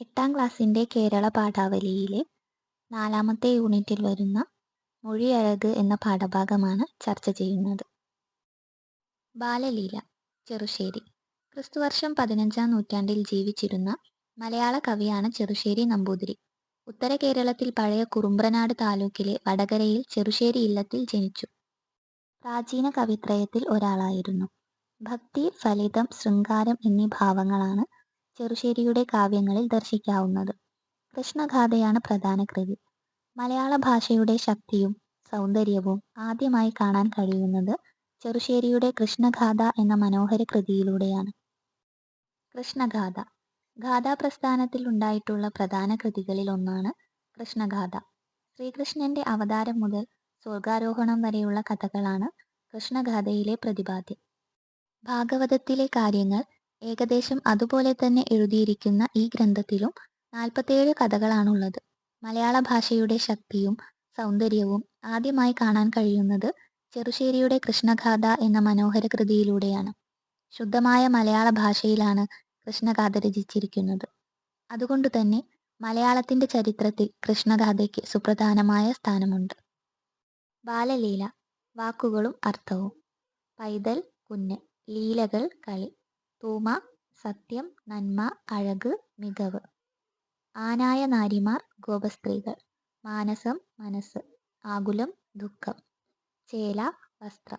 എട്ടാം ക്ലാസ്സിന്റെ കേരള പാഠാവലിയിലെ നാലാമത്തെ യൂണിറ്റിൽ വരുന്ന മൊഴിയഴക് എന്ന പാഠഭാഗമാണ് ചർച്ച ചെയ്യുന്നത്. ബാലലീല ചെറുശ്ശേരി. ക്രിസ്തുവർഷം പതിനഞ്ചാം നൂറ്റാണ്ടിൽ ജീവിച്ചിരുന്ന മലയാള കവിയാണ് ചെറുശ്ശേരി നമ്പൂതിരി. ഉത്തര കേരളത്തിൽ പഴയ കുറുമ്പ്രനാട് താലൂക്കിലെ വടകരയിൽ ചെറുശ്ശേരി ഇല്ലത്തിൽ ജനിച്ചു. പ്രാചീന കവിത്രയത്തിൽ ഒരാളായിരുന്നു. ഭക്തി ഫലിതം ശൃംഗാരം എന്നീ ഭാവങ്ങളാണ് ചെറുശ്ശേരിയുടെ കാവ്യങ്ങളിൽ ദർശിക്കാവുന്നത്. കൃഷ്ണഗാഥയാണ് പ്രധാന കൃതി. മലയാള ഭാഷയുടെ ശക്തിയും സൗന്ദര്യവും ആദ്യമായി കാണാൻ കഴിയുന്നത് ചെറുശ്ശേരിയുടെ കൃഷ്ണഗാഥ എന്ന മനോഹര കൃതിയിലൂടെയാണ്. കൃഷ്ണഗാഥ. ഗാഥാപ്രസ്ഥാനത്തിൽ ഉണ്ടായിട്ടുള്ള പ്രധാന കൃതികളിൽ ഒന്നാണ് കൃഷ്ണഗാഥ. ശ്രീകൃഷ്ണന്റെ അവതാരം മുതൽ സ്വർഗാരോഹണം വരെയുള്ള കഥകളാണ് കൃഷ്ണഗാഥയിലെ പ്രതിപാദ്യം. ഭാഗവതത്തിലെ കാര്യങ്ങൾ ഏകദേശം അതുപോലെ തന്നെ എഴുതിയിരിക്കുന്ന ഈ ഗ്രന്ഥത്തിലും നാൽപ്പത്തേഴ് കഥകളാണുള്ളത്. മലയാള ഭാഷയുടെ ശക്തിയും സൗന്ദര്യവും ആദ്യമായി കാണാൻ കഴിയുന്നത് ചെറുശ്ശേരിയുടെ കൃഷ്ണഗാഥ എന്ന മനോഹര കൃതിയിലൂടെയാണ് ശുദ്ധമായ മലയാള ഭാഷയിലാണ് കൃഷ്ണഗാഥ രചിച്ചിരിക്കുന്നത്. അതുകൊണ്ട് തന്നെ മലയാളത്തിന്റെ ചരിത്രത്തിൽ കൃഷ്ണഗാഥയ്ക്ക് സുപ്രധാനമായ സ്ഥാനമുണ്ട്. ബാലലീല വാക്കുകളും അർത്ഥവും. പൈതൽ കുഞ്ഞ് ലീലകൾ കളി. തൂമ സത്യം നന്മ അഴക് മികവ്. ആനായ നാരിമാർ ഗോപസ്ത്രീകൾ. മാനസം മനസ്സ്. ആകുലം ദുഃഖം. ചേല വസ്ത്രം.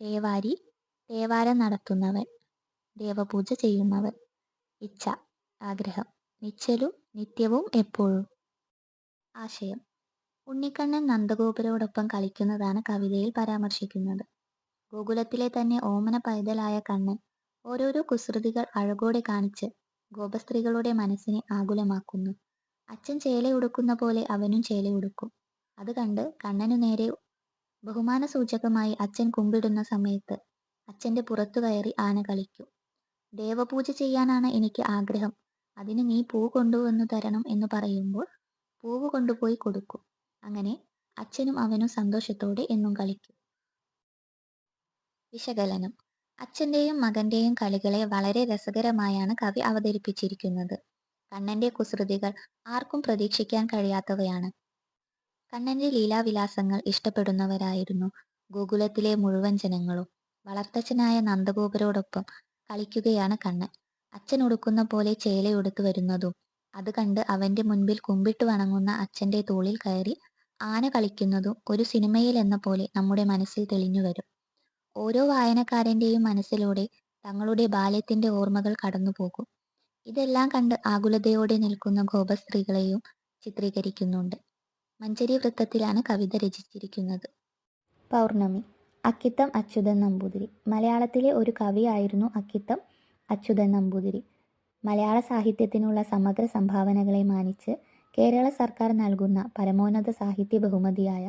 തേവാരി തേവാരം നടത്തുന്നവൻ. ദേവപൂജ ചെയ്യുന്നവൻ. ഇച്ഛ ആഗ്രഹം. നിശ്ചലും നിത്യവും എപ്പോഴും. ആശയം. ഉണ്ണിക്കണ്ണൻ നന്ദഗോപുരോടൊപ്പം കളിക്കുന്നതാണ് കവിതയിൽ പരാമർശിക്കുന്നത്. ഗോകുലത്തിലെ തന്നെ ഓമന പൈതലായ കണ്ണൻ ഓരോരോ കുസൃതികൾ അഴകോടെ കാണിച്ച് ഗോപസ്ത്രീകളുടെ മനസ്സിനെ ആകുലമാക്കുന്നു. അച്ഛൻ ചേല ഉടുക്കുന്ന പോലെ അവനും ചേല ഉടുക്കും. അത് കണ്ട് കണ്ണനു നേരെ ബഹുമാന സൂചകമായി അച്ഛൻ കുമ്പിടുന്ന സമയത്ത് അച്ഛന്റെ പുറത്തു കയറി ആന കളിക്കും. ദേവപൂജ ചെയ്യാനാണ് എനിക്ക് ആഗ്രഹം. അതിന് നീ പൂ കൊണ്ടുവന്നു തരണം എന്ന് പറയുമ്പോൾ പൂവ് കൊണ്ടുപോയി കൊടുക്കും. അങ്ങനെ അച്ഛനും അവനും സന്തോഷത്തോടെ എന്നും കളിക്കും. വിശകലനം. അച്ഛന്റെയും മകന്റെയും കളികളെ വളരെ രസകരമായാണ് കവി അവതരിപ്പിച്ചിരിക്കുന്നത്. കണ്ണന്റെ കുസൃതികൾ ആർക്കും പ്രതീക്ഷിക്കാൻ കഴിയാത്തവയാണ്. കണ്ണന്റെ ലീലാവിലാസങ്ങൾ ഇഷ്ടപ്പെടുന്നവരായിരുന്നു ഗോകുലത്തിലെ മുഴുവൻ ജനങ്ങളും. വളർത്തച്ഛനായ നന്ദഗോപരോടൊപ്പം കളിക്കുകയാണ് കണ്ണൻ. അച്ഛൻ ഉടുക്കുന്ന പോലെ ചേലയുടുത്തു വരുന്നതും അത് കണ്ട് അവന്റെ മുൻപിൽ കുമ്പിട്ട് വണങ്ങുന്ന അച്ഛന്റെ തോളിൽ കയറി ആന കളിക്കുന്നതും ഒരു സിനിമയിൽ എന്ന പോലെ നമ്മുടെ മനസ്സിൽ തെളിഞ്ഞു വരും. ഓരോ വായനക്കാരന്റെയും മനസ്സിലൂടെ തങ്ങളുടെ ബാല്യത്തിന്റെ ഓർമ്മകൾ കടന്നുപോകും. ഇതെല്ലാം കണ്ട് ആകുലതയോടെ നിൽക്കുന്ന ഗോപസ്ത്രീകളെയും ചിത്രീകരിക്കുന്നുണ്ട്. മഞ്ചരി വൃത്തത്തിലാണ് കവിത രചിച്ചിരിക്കുന്നത്. പൗർണമി. അക്കിത്തം അച്യുതൻ നമ്പൂതിരി. മലയാളത്തിലെ ഒരു കവിയായിരുന്നു അക്കിത്തം അച്യുതൻ നമ്പൂതിരി. മലയാള സാഹിത്യത്തിനുള്ള സമഗ്ര സംഭാവനകളെ മാനിച്ച് കേരള സർക്കാർ നൽകുന്ന പരമോന്നത സാഹിത്യ ബഹുമതിയായ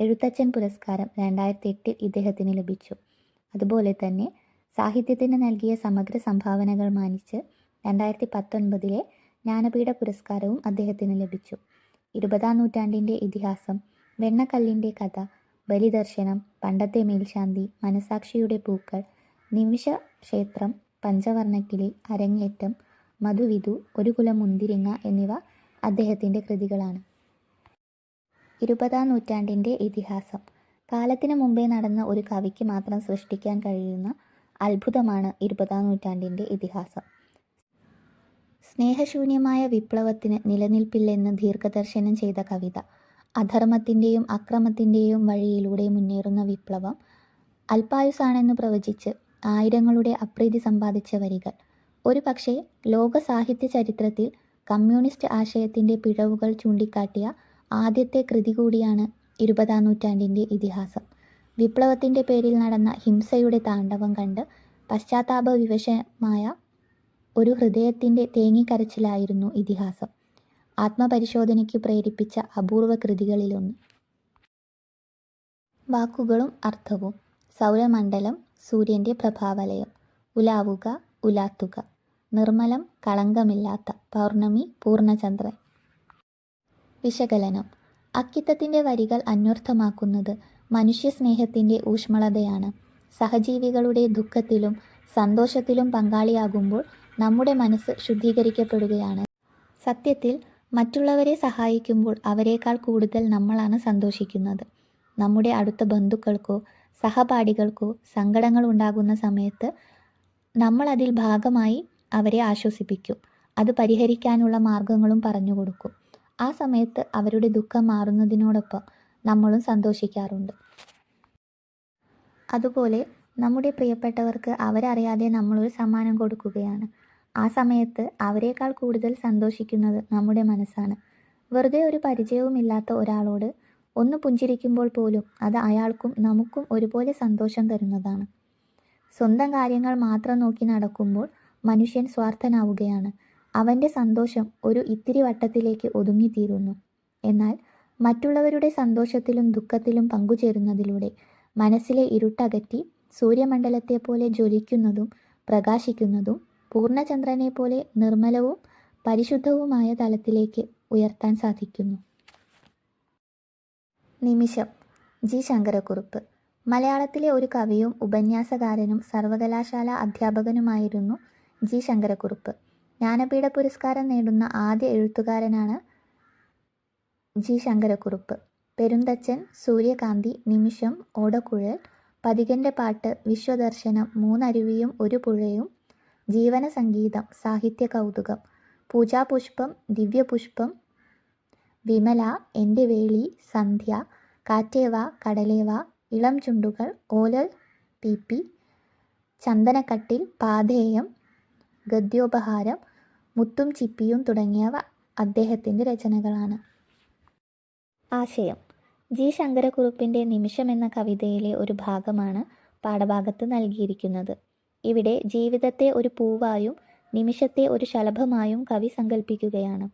എഴുത്തച്ഛൻ പുരസ്കാരം രണ്ടായിരത്തി എട്ടിൽ ഇദ്ദേഹത്തിന് ലഭിച്ചു. അതുപോലെ തന്നെ സാഹിത്യത്തിന് നൽകിയ സമഗ്ര സംഭാവനകൾ മാനിച്ച് രണ്ടായിരത്തി പത്തൊൻപതിലെ ജ്ഞാനപീഠ പുരസ്കാരവും അദ്ദേഹത്തിന് ലഭിച്ചു. ഇരുപതാം നൂറ്റാണ്ടിന്റെ ഇതിഹാസം വെണ്ണക്കല്ലിന്റെ കഥ ബലിദർശനം പണ്ടത്തെ മേൽശാന്തി മനസാക്ഷിയുടെ പൂക്കൾ നിമിഷ ക്ഷേത്രം പഞ്ചവർണക്കിളി അരങ്ങേറ്റം മധുവിധു ഒരു കുലം മുന്തിരിങ്ങ എന്നിവ അദ്ദേഹത്തിന്റെ കൃതികളാണ്. ഇരുപതാം നൂറ്റാണ്ടിന്റെ ഇതിഹാസം. കാലത്തിന് മുമ്പേ നടന്ന ഒരു കവിക്ക് മാത്രം സൃഷ്ടിക്കാൻ കഴിയുന്ന അത്ഭുതമാണ് ഇരുപതാം നൂറ്റാണ്ടിന്റെ ഇതിഹാസം. സ്നേഹശൂന്യമായ വിപ്ലവത്തിന് നിലനിൽപ്പില്ലെന്ന് ദീർഘദർശനം ചെയ്ത കവിത അധർമ്മത്തിന്റെയും അക്രമത്തിന്റെയും വഴിയിലൂടെ മുന്നേറുന്ന വിപ്ലവം അൽപായുസാണെന്ന് പ്രവചിച്ച് ആയിരങ്ങളുടെ അപ്രീതി സമ്പാദിച്ച വരികൾ. ഒരു പക്ഷേ ലോക സാഹിത്യ ചരിത്രത്തിൽ കമ്മ്യൂണിസ്റ്റ് ആശയത്തിന്റെ പിഴവുകൾ ചൂണ്ടിക്കാട്ടിയ ആദ്യത്തെ കൃതി കൂടിയാണ് ഇരുപതാം നൂറ്റാണ്ടിന്റെ ഇതിഹാസം. വിപ്ലവത്തിന്റെ പേരിൽ നടന്ന ഹിംസയുടെ താണ്ഡവം കണ്ട് പശ്ചാത്താപ വിവശമായ ഒരു ഹൃദയത്തിന്റെ തേങ്ങിക്കരച്ചിലായിരുന്നു ഇതിഹാസം. ആത്മപരിശോധനയ്ക്ക് പ്രേരിപ്പിച്ച അപൂർവ കൃതികളിലൊന്ന്. വാക്കുകളും അർത്ഥവും. സൗരമണ്ഡലം സൂര്യന്റെ പ്രഭാവലയം. ഉലാവുക ഉലാത്തുക. നിർമ്മലം കളങ്കമില്ലാത്ത. പൗർണമി പൂർണചന്ദ്രൻ. വിശകലനം. അക്കിത്തത്തിന്റെ വരികൾ അന്വർത്ഥമാക്കുന്നത് മനുഷ്യസ്നേഹത്തിന്റെ ഊഷ്മളതയാണ്. സഹജീവികളുടെ ദുഃഖത്തിലും സന്തോഷത്തിലും പങ്കാളിയാകുമ്പോൾ നമ്മുടെ മനസ്സ് ശുദ്ധീകരിക്കപ്പെടുകയാണ്. സത്യത്തിൽ മറ്റുള്ളവരെ സഹായിക്കുമ്പോൾ അവരെക്കാൾ കൂടുതൽ നമ്മളാണ് സന്തോഷിക്കുന്നത്. നമ്മുടെ അടുത്ത ബന്ധുക്കൾക്കോ സഹപാഠികൾക്കോ സങ്കടങ്ങൾ ഉണ്ടാകുന്ന സമയത്ത് നമ്മൾ അതിൽ ഭാഗമായി അവരെ ആശ്വസിപ്പിക്കും. അത് പരിഹരിക്കാനുള്ള മാർഗങ്ങളും പറഞ്ഞു കൊടുക്കും. ആ സമയത്ത് അവരുടെ ദുഃഖം മാറുന്നതിനോടൊപ്പം നമ്മളും സന്തോഷിക്കാറുണ്ട്. അതുപോലെ നമ്മുടെ പ്രിയപ്പെട്ടവർക്ക് അവരറിയാതെ നമ്മളൊരു സമ്മാനം കൊടുക്കുകയാണ്. ആ സമയത്ത് അവരെക്കാൾ കൂടുതൽ സന്തോഷിക്കുന്നത് നമ്മുടെ മനസ്സാണ്. വെറുതെ ഒരു പരിചയവുമില്ലാത്ത ഒരാളോട് ഒന്ന് പുഞ്ചിരിക്കുമ്പോൾ പോലും അത് അയാൾക്കും നമുക്കും ഒരുപോലെ സന്തോഷം തരുന്നതാണ്. സ്വന്തം കാര്യങ്ങൾ മാത്രം നോക്കി നടക്കുമ്പോൾ മനുഷ്യൻ സ്വാർത്ഥനാവുകയാണ്. അവന്റെ സന്തോഷം ഒരു ഇത്തിരി വട്ടത്തിലേക്ക് ഒതുങ്ങിത്തീരുന്നു. എന്നാൽ മറ്റുള്ളവരുടെ സന്തോഷത്തിലും ദുഃഖത്തിലും പങ്കുചേരുന്നതിലൂടെ മനസ്സിലെ ഇരുട്ടകറ്റി സൂര്യമണ്ഡലത്തെ പോലെ ജ്വലിക്കുന്നതും പ്രകാശിക്കുന്നതും പൂർണചന്ദ്രനെ പോലെ നിർമ്മലവും പരിശുദ്ധവുമായ തലത്തിലേക്ക് ഉയർത്താൻ സാധിക്കുന്നു. നിമിഷം. ജി. ശങ്കരക്കുറുപ്പ്. മലയാളത്തിലെ ഒരു കവിയും ഉപന്യാസകാരനും സർവകലാശാല അധ്യാപകനുമായിരുന്നു ജി. ശങ്കരക്കുറുപ്പ്. ജ്ഞാനപീഠ പുരസ്കാരം നേടുന്ന ആദ്യ എഴുത്തുകാരനാണ് ജി. ശങ്കരക്കുറുപ്പ്. പെരുന്തച്ചൻ സൂര്യകാന്തി നിമിഷം ഓടക്കുഴൽ പതികന്റെ പാട്ട് വിശ്വദർശനം മൂന്നരുവിയും ഒരു പുഴയും ജീവന സംഗീതം സാഹിത്യ കൗതുകം പൂജാപുഷ്പം ദിവ്യപുഷ്പം വിമല എന്റെ വേളി സന്ധ്യ കാറ്റേവ കടലേവ ഇളം ചുണ്ടുകൾ ഓലൽ പി. പി ചന്ദനക്കട്ടിൽ പാധേയം ഗദ്യോപഹാരം മുത്തും ചിപ്പിയും തുടങ്ങിയവ അദ്ദേഹത്തിന്റെ രചനകളാണ്. ആശയം. ജി. ശങ്കരക്കുറുപ്പിന്റെ നിമിഷം എന്ന കവിതയിലെ ഒരു ഭാഗമാണ് പാഠഭാഗത്ത് നൽകിയിരിക്കുന്നത്. ഇവിടെ ജീവിതത്തെ ഒരു പൂവായും നിമിഷത്തെ ഒരു ശലഭമായും കവി സങ്കല്പിക്കുകയാണ്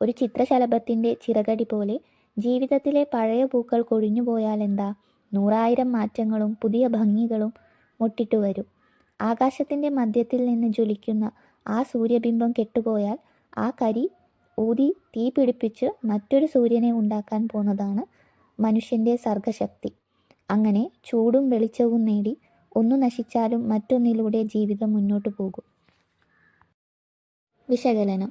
ഒരു ചിത്രശലഭത്തിന്റെ ചിറകടി പോലെ ജീവിതത്തിലെ പഴയ പൂക്കൾ കൊഴിഞ്ഞു പോയാൽ എന്താ നൂറായിരം മാറ്റങ്ങളും പുതിയ ഭംഗികളും മുട്ടിട്ടു വരും ആകാശത്തിന്റെ മധ്യത്തിൽ നിന്ന് ജ്വലിക്കുന്ന ആ സൂര്യബിംബം കെട്ടുപോയാൽ ആ കരി ഊതി തീ പിടിപ്പിച്ച് മറ്റൊരു സൂര്യനെ ഉണ്ടാക്കാൻ പോകുന്നതാണ് മനുഷ്യന്റെ സർഗശക്തി. അങ്ങനെ ചൂടും വെളിച്ചവും നേടി ഒന്നു നശിച്ചാലും മറ്റൊന്നിലൂടെ ജീവിതം മുന്നോട്ടു പോകും. വിശകലനം.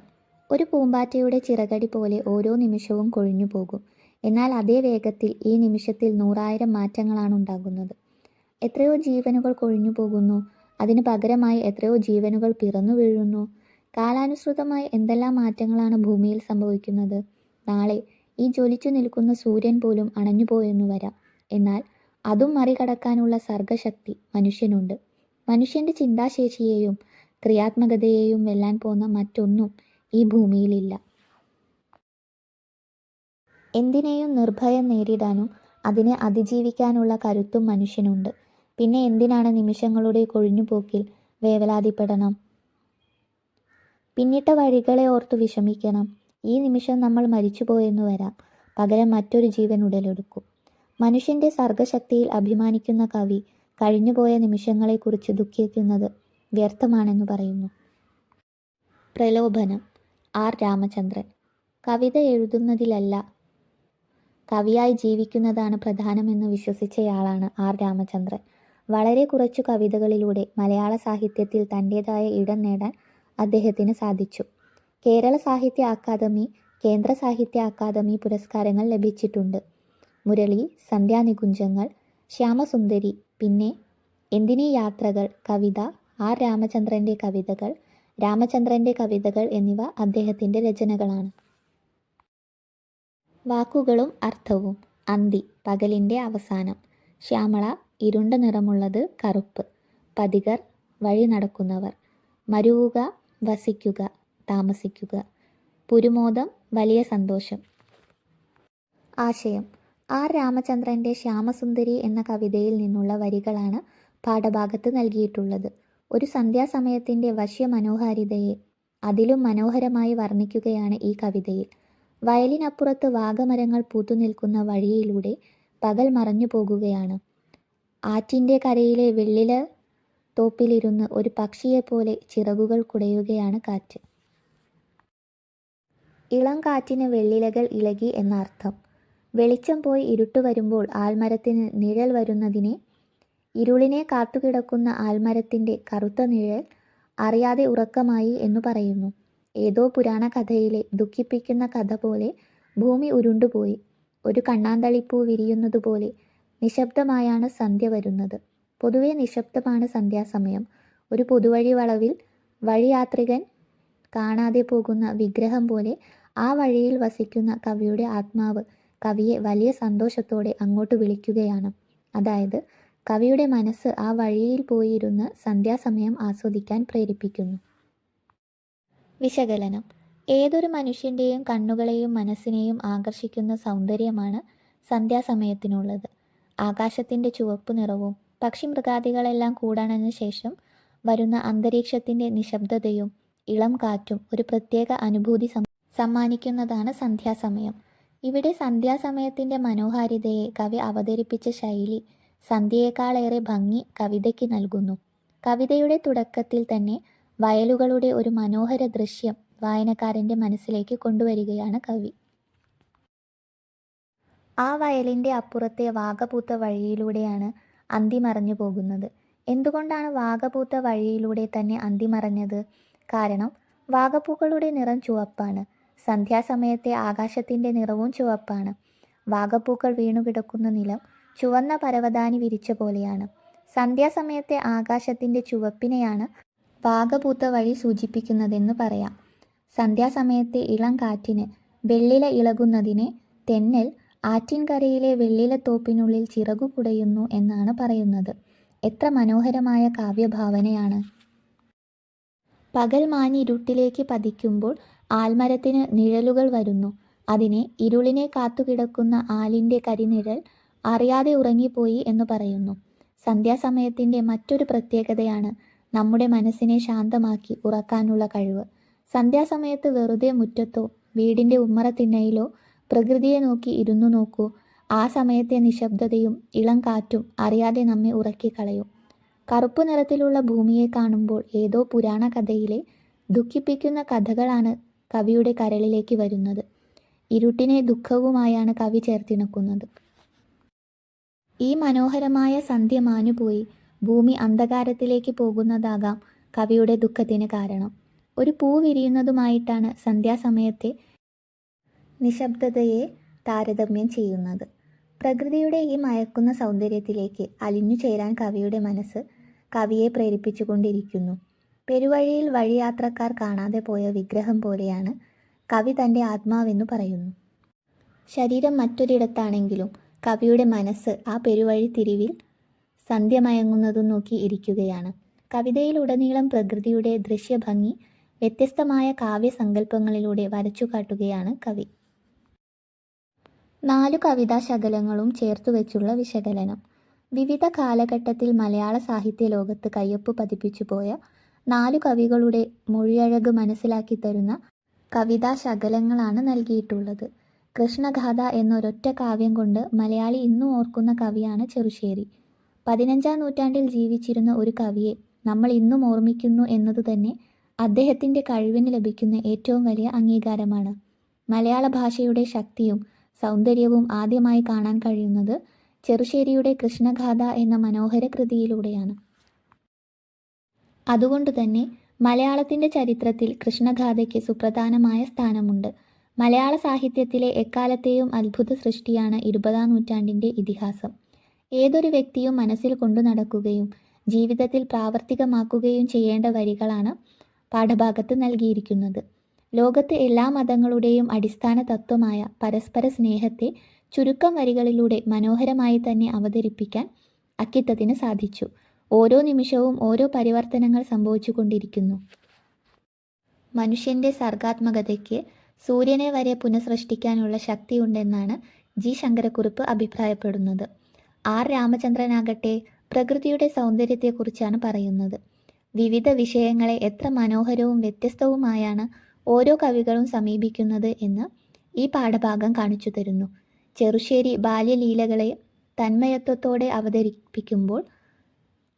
ഒരു പൂമ്പാറ്റയുടെ ചിറകടി പോലെ ഓരോ നിമിഷവും കൊഴിഞ്ഞു പോകും. എന്നാൽ അതേ വേഗത്തിൽ ഈ നിമിഷത്തിൽ നൂറായിരം മാറ്റങ്ങളാണ് ഉണ്ടാകുന്നത് എത്രയോ ജീവനുകൾ കൊഴിഞ്ഞു പോകുന്നു. അതിന് പകരമായി എത്രയോ ജീവനുകൾ പിറന്നു വീഴുന്നു. കാലാനുസൃതമായി എന്തെല്ലാം മാറ്റങ്ങളാണ് ഭൂമിയിൽ സംഭവിക്കുന്നത്? നാളെ ഈ ജ്വലിച്ചു നിൽക്കുന്ന സൂര്യൻ പോലും അണഞ്ഞുപോയെന്നു വരാം. എന്നാൽ അതും മറികടക്കാനുള്ള സർഗശക്തി മനുഷ്യനുണ്ട്. മനുഷ്യന്റെ ചിന്താശേഷിയെയും ക്രിയാത്മകതയെയും വെല്ലാൻ പോകുന്ന മറ്റൊന്നും ഈ ഭൂമിയിലില്ല. എന്തിനേയും നിർഭയം നേരിടാനും അതിനെ അതിജീവിക്കാനുള്ള കരുത്തും മനുഷ്യനുണ്ട്. പിന്നെ എന്തിനാണ് നിമിഷങ്ങളുടെ കൊഴിഞ്ഞുപോക്കിൽ വേവലാതിപ്പെടണം? പിന്നിട്ട വഴികളെ ഓർത്തു വിഷമിക്കണം. ഈ നിമിഷം നമ്മൾ മരിച്ചുപോയെന്ന് വരാം. പകരം മറ്റൊരു ജീവൻ ഉടലെടുക്കും. മനുഷ്യന്റെ സർഗശക്തിയിൽ അഭിമാനിക്കുന്ന കവി കഴിഞ്ഞുപോയ നിമിഷങ്ങളെക്കുറിച്ച് ദുഃഖിക്കുന്നത് വ്യർത്ഥമാണെന്ന് പറയുന്നു. പ്രലോഭനം. ആർ. രാമചന്ദ്രൻ. കവിത എഴുതുന്നതിലല്ല കവിയായി ജീവിക്കുന്നതാണ് പ്രധാനമെന്ന് വിശ്വസിച്ചയാളാണ് ആർ. രാമചന്ദ്രൻ. വളരെ കുറച്ചു കവിതകളിലൂടെ മലയാള സാഹിത്യത്തിൽ തന്റേതായ ഇടം നേടാൻ അദ്ദേഹത്തിന് സാധിച്ചു. കേരള സാഹിത്യ അക്കാദമി കേന്ദ്ര സാഹിത്യ അക്കാദമി പുരസ്കാരങ്ങൾ ലഭിച്ചിട്ടുണ്ട്. മുരളി സന്ധ്യാനികുഞ്ചങ്ങൾ ശ്യാമസുന്ദരി പിന്നെ എന്തിനീ യാത്രകൾ കവിത ആർ രാമചന്ദ്രന്റെ കവിതകൾ രാമചന്ദ്രന്റെ കവിതകൾ എന്നിവ അദ്ദേഹത്തിന്റെ രചനകളാണ്. വാക്കുകളും അർത്ഥവും അന്തി പകലിന്റെ അവസാനം. ശ്യാമള ഇരുണ്ട നിറമുള്ളത് കറുപ്പ്. പതികർ വഴി നടക്കുന്നവർ. മരുവുക വസിക്കുക താമസിക്കുക. പുരുമോദം വലിയ സന്തോഷം. ആശയം. ആർ. രാമചന്ദ്രന്റെ ശ്യാമസുന്ദരി എന്ന കവിതയിൽ നിന്നുള്ള വരികളാണ് പാഠഭാഗത്ത് നൽകിയിട്ടുള്ളത്. ഒരു സന്ധ്യാസമയത്തിന്റെ വശ്യമനോഹാരിതയെ അതിലും മനോഹരമായി വർണിക്കുകയാണ് ഈ കവിതയിൽ. വയലിനപ്പുറത്ത് വാഗമരങ്ങൾ പൂത്തുനിൽക്കുന്ന വഴിയിലൂടെ പകൽ മറഞ്ഞു പോകുകയാണ്. ആറ്റിന്റെ കരയിലെ വെള്ളില തോപ്പിലിരുന്ന് ഒരു പക്ഷിയെപ്പോലെ ചിറകുകൾ കുടയുകയാണ് കാറ്റ്. ഇളം കാറ്റിന് വെള്ളിലകൾ ഇളകി എന്ന അർത്ഥം വെളിച്ചം പോയി ഇരുട്ട് വരുമ്പോൾ ആൽമരത്തിന് നിഴൽ വരുന്നതിനെ ഇരുളിനെ കാത്തുകിടക്കുന്ന ആൽമരത്തിന്റെ കറുത്ത നിഴൽ അറിയാതെ ഉറക്കമായി എന്നു പറയുന്നു. ഏതോ പുരാണ കഥയിലെ ദുഃഖിപ്പിക്കുന്ന കഥ പോലെ ഭൂമി ഉരുണ്ടുപോയി. ഒരു കണ്ണാന്തളിപ്പൂ വിരിയുന്നതുപോലെ നിശബ്ദമായാണ് സന്ധ്യ വരുന്നത്. പൊതുവെ നിശബ്ദമാണ് സന്ധ്യാസമയം. ഒരു പൊതുവഴി വളവിൽ വഴിയാത്രികൻ കാണാതെ പോകുന്ന വിഗ്രഹം പോലെ ആ വഴിയിൽ വസിക്കുന്ന കവിയുടെ ആത്മാവ് കവിയെ വലിയ സന്തോഷത്തോടെ അങ്ങോട്ട് വിളിക്കുകയാണ്. അതായത് കവിയുടെ മനസ്സ് ആ വഴിയിൽ പോയിരുന്ന് സന്ധ്യാസമയം ആസ്വദിക്കാൻ പ്രേരിപ്പിക്കുന്നു. വിശകലനം. ഏതൊരു മനുഷ്യന്റെയും കണ്ണുകളെയും മനസ്സിനെയും ആകർഷിക്കുന്ന സൗന്ദര്യമാണ് സന്ധ്യാസമയത്തിനുള്ളത്. ആകാശത്തിന്റെ ചുവപ്പ് നിറവും പക്ഷി പക്ഷിമൃഗാദികളെല്ലാം കൂടണഞ്ഞ ശേഷം വരുന്ന അന്തരീക്ഷത്തിന്റെ നിശബ്ദതയും ഇളം കാറ്റും ഒരു പ്രത്യേക അനുഭൂതി സമ്മാനിക്കുന്നതാണ് സന്ധ്യാസമയം. ഇവിടെ സന്ധ്യാസമയത്തിന്റെ മനോഹാരിതയെ കവി അവതരിപ്പിച്ച ശൈലി സന്ധ്യയേക്കാളേറെ ഭംഗി കവിതയ്ക്ക് നൽകുന്നു. കവിതയുടെ തുടക്കത്തിൽ തന്നെ വയലുകളുടെ ഒരു മനോഹര ദൃശ്യം വായനക്കാരന്റെ മനസ്സിലേക്ക് കൊണ്ടുവരികയാണ് കവി. ആ വയലിന്റെ അപ്പുറത്തെ വാഗപൂത്ത വഴിയിലൂടെയാണ് അന്തി മറഞ്ഞു പോകുന്നത്. എന്തുകൊണ്ടാണ് വാഗപൂത്ത വഴിയിലൂടെ തന്നെ അന്തി മറഞ്ഞത് കാരണം വാഗപ്പൂക്കളുടെ നിറം ചുവപ്പാണ്. സന്ധ്യാസമയത്തെ ആകാശത്തിന്റെ നിറവും ചുവപ്പാണ്. വാഗപ്പൂക്കൾ വീണുകിടക്കുന്ന നിലം ചുവന്ന പരവതാനി വിരിച്ച പോലെയാണ്. സന്ധ്യാസമയത്തെ ആകാശത്തിന്റെ ചുവപ്പിനെയാണ് വാഗപൂത്ത വഴി സൂചിപ്പിക്കുന്നതെന്ന് പറയാം. സന്ധ്യാസമയത്തെ ഇളം കാറ്റിന് വെള്ളില ഇളകുന്നതിനെ തെന്നൽ ആറ്റിൻകരയിലെ വെള്ളിലത്തോപ്പിനുള്ളിൽ ചിറകു കുടയുന്നു എന്നാണ് പറയുന്നത്. എത്ര മനോഹരമായ കാവ്യഭാവനയാണ്. പകൽ മാഞ്ഞ് ഇരുട്ടിലേക്ക് പതിക്കുമ്പോൾ ആൽമരത്തിന് നിഴലുകൾ വരുന്നു. അതിനെ ഇരുളിനെ കാത്തുകിടക്കുന്ന ആലിന്റെ കരിനിഴൽ അറിയാതെ ഉറങ്ങിപ്പോയി എന്ന് പറയുന്നു. സന്ധ്യാസമയത്തിന്റെ മറ്റൊരു പ്രത്യേകതയാണ് നമ്മുടെ മനസ്സിനെ ശാന്തമാക്കി ഉറക്കാനുള്ള കഴിവ്. സന്ധ്യാസമയത്ത് വെറുതെ മുറ്റത്തോ വീടിന്റെ ഉമ്മറത്തിണ്ണയിലോ പ്രകൃതിയെ നോക്കി ഇരുന്നു നോക്കൂ. ആ സമയത്തെ നിശബ്ദതയും ഇളം കാറ്റും അറിയാതെ നമ്മെ ഉറക്കിക്കളയും. കറുപ്പ് നിറത്തിലുള്ള ഭൂമിയെ കാണുമ്പോൾ ഏതോ പുരാണ കഥയിലെ ദുഃഖിപ്പിക്കുന്ന കഥകളാണ് കവിയുടെ കരളിലേക്ക് വരുന്നത്. ഇരുട്ടിനെ ദുഃഖവുമായാണ് കവി ചേർത്തിണക്കുന്നത്. ഈ മനോഹരമായ സന്ധ്യ മാഞ്ഞുപോയി. ഭൂമി അന്ധകാരത്തിലേക്ക് പോകുന്നതാകാം കവിയുടെ ദുഃഖത്തിന് കാരണം. ഒരു പൂ വിരിയുന്നതുമായിട്ടാണ് സന്ധ്യാസമയത്തെ നിശബ്ദതയെ താരതമ്യം ചെയ്യുന്നത്. പ്രകൃതിയുടെ ഈ മയക്കുന്ന സൗന്ദര്യത്തിലേക്ക് അലിഞ്ഞു ചേരാൻ കവിയുടെ മനസ്സ് കവിയെ പ്രേരിപ്പിച്ചുകൊണ്ടിരിക്കുന്നു. പെരുവഴിയിൽ വഴിയാത്രക്കാർ കാണാതെ പോയ വിഗ്രഹം പോലെയാണ് കവി തന്റെ ആത്മാവെന്നു പറയുന്നു. ശരീരം മറ്റൊരിടത്താണെങ്കിലും കവിയുടെ മനസ്സ് ആ പെരുവഴി തിരിവിൽ സന്ധ്യമയങ്ങുന്നതും നോക്കി ഇരിക്കുകയാണ്. കവിതയിലുടനീളം പ്രകൃതിയുടെ ദൃശ്യഭംഗി വ്യത്യസ്തമായ കാവ്യസങ്കല്പങ്ങളിലൂടെ വരച്ചു കാട്ടുകയാണ് കവി. നാലു കവിതാശകലങ്ങളും ചേർത്തു വെച്ചുള്ള വിശകലനം. വിവിധ കാലഘട്ടത്തിൽ മലയാള സാഹിത്യ ലോകത്ത് കയ്യൊപ്പ് പതിപ്പിച്ചു പോയ നാലു കവികളുടെ മൊഴിയഴക് മനസ്സിലാക്കി തരുന്ന കവിതാ ശകലങ്ങളാണ് നൽകിയിട്ടുള്ളത്. കൃഷ്ണഗാഥ എന്നൊരൊറ്റ കാവ്യം കൊണ്ട് മലയാളി ഇന്നും ഓർക്കുന്ന കവിയാണ് ചെറുശ്ശേരി. പതിനഞ്ചാം നൂറ്റാണ്ടിൽ ജീവിച്ചിരുന്ന ഒരു കവിയെ നമ്മൾ ഇന്നും ഓർമ്മിക്കുന്നു എന്നതു തന്നെ അദ്ദേഹത്തിന്റെ കഴിവിന് ലഭിക്കുന്ന ഏറ്റവും വലിയ അംഗീകാരമാണ്. മലയാള ഭാഷയുടെ ശക്തിയും സൗന്ദര്യവും ആദ്യമായി കാണാൻ കഴിയുന്നത് ചെറുശ്ശേരിയുടെ കൃഷ്ണഗാഥ എന്ന മനോഹര കൃതിയിലൂടെയാണ്. അതുകൊണ്ട് തന്നെ മലയാളത്തിന്റെ ചരിത്രത്തിൽ കൃഷ്ണഗാഥയ്ക്ക് സുപ്രധാനമായ സ്ഥാനമുണ്ട്. മലയാള സാഹിത്യത്തിലെ എക്കാലത്തെയും അത്ഭുത സൃഷ്ടിയാണ് ഇരുപതാം നൂറ്റാണ്ടിന്റെ ഇതിഹാസം. ഏതൊരു വ്യക്തിയും മനസ്സിൽ കൊണ്ടു നടക്കുകയും ജീവിതത്തിൽ പ്രാവർത്തികമാക്കുകയും ചെയ്യേണ്ട വരികളാണ് പാഠഭാഗത്ത് നൽകിയിരിക്കുന്നത്. ലോകത്തെ എല്ലാ മതങ്ങളുടെയും അടിസ്ഥാന തത്വമായ പരസ്പര സ്നേഹത്തെ ചുരുക്കം വരികളിലൂടെ മനോഹരമായി തന്നെ അവതരിപ്പിക്കാൻ അക്കിത്തത്തിന് സാധിച്ചു. ഓരോ നിമിഷവും ഓരോ പരിവർത്തനങ്ങൾ സംഭവിച്ചുകൊണ്ടിരിക്കുന്നു. മനുഷ്യന്റെ സർഗാത്മകതയ്ക്ക് സൂര്യനെ വരെ പുനഃസൃഷ്ടിക്കാനുള്ള ശക്തിയുണ്ടെന്നാണ് ജി. ശങ്കരക്കുറുപ്പ് അഭിപ്രായപ്പെടുന്നത്. ആർ. രാമചന്ദ്രനാകട്ടെ പ്രകൃതിയുടെ സൗന്ദര്യത്തെക്കുറിച്ചാണ് പറയുന്നത്. വിവിധ വിഷയങ്ങളെ എത്ര മനോഹരവും വ്യത്യസ്തവുമായാണ് ഓരോ കവികളും സമീപിക്കുന്നത് എന്ന് ഈ പാഠഭാഗം കാണിച്ചു തരുന്നു. ചെറുശ്ശേരി ബാല്യലീലകളെ തന്മയത്വത്തോടെ അവതരിപ്പിക്കുമ്പോൾ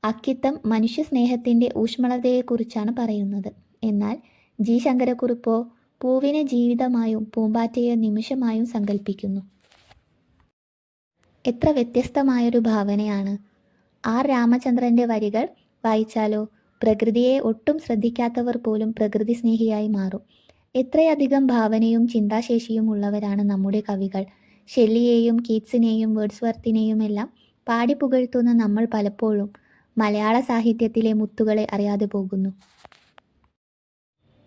അക്കിത്തം മനുഷ്യസ്നേഹത്തിന്റെ ഊഷ്മളതയെക്കുറിച്ചാണ് പറയുന്നത്. എന്നാൽ ജി. ശങ്കരക്കുറിപ്പോ പൂവിനെ ജീവിതമായും പൂമ്പാറ്റയെ നിമിഷമായും സങ്കല്പിക്കുന്നു എത്ര വ്യത്യസ്തമായൊരു ഭാവനയാണ്. ആർ. രാമചന്ദ്രന്റെ വരികൾ വായിച്ചാലോ പ്രകൃതിയെ ഒട്ടും ശ്രദ്ധിക്കാത്തവർ പോലും പ്രകൃതി സ്നേഹിയായി മാറും. എത്രയധികം ഭാവനയും ചിന്താശേഷിയും ഉള്ളവരാണ് നമ്മുടെ കവികൾ. ഷെല്ലിയെയും കീറ്റ്സിനെയും വേർഡ്സ്വർത്തിനെയും എല്ലാം പാടി പുകഴ്ത്തുന്ന നമ്മൾ പലപ്പോഴും മലയാള സാഹിത്യത്തിലെ മുത്തുകളെ അറിയാതെ പോകുന്നു.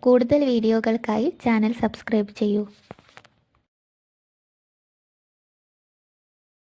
കൂടുതൽ വീഡിയോകൾക്കായി ചാനൽ സബ്സ്ക്രൈബ് ചെയ്യൂ.